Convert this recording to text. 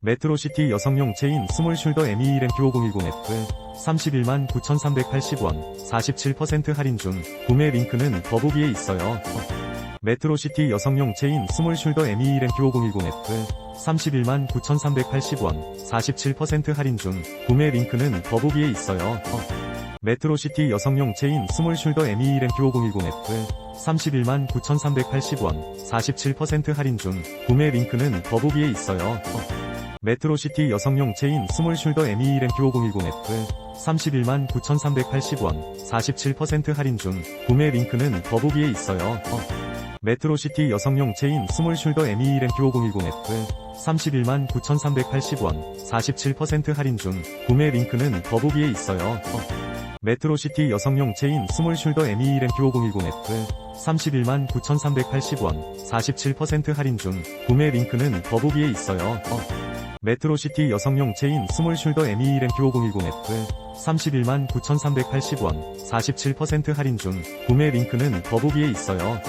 메트로시티 여성용 체인 스몰 숄더 M21M Q5010F 31만 9,380원 47% 할인 중 구매 링크는 더보기에 있어요. 메트로시티 여성용 체인 스몰 숄더 M21M Q5010F 31만 9,380원 47% 할인 중 구매 링크는 더보기에 있어요. 메트로시티 여성용 체인 스몰 숄더 M21M Q5010F 31만 9,380원 47% 할인 중 구매 링크는 더보기에 있어요. 메트로시티 여성용 체인 스몰 숄더 M21M Q5010F 31만 9,380원 47% 할인 중 구매 링크는 더보기에 있어요. 메트로시티 여성용 체인 스몰 숄더 M21M Q5010F 31만 9,380원 47% 할인 중 구매 링크는 더보기에 있어요. 메트로시티 여성용 체인 스몰 숄더 M21M Q5010F 31만 9,380원 47% 할인 중 구매 링크는 더보기에 있어요. 메트로시티 여성용 체인 스몰 숄더 M21M Q5010F 31만 9,380원 47% 할인 중 구매 링크는 더보기에 있어요.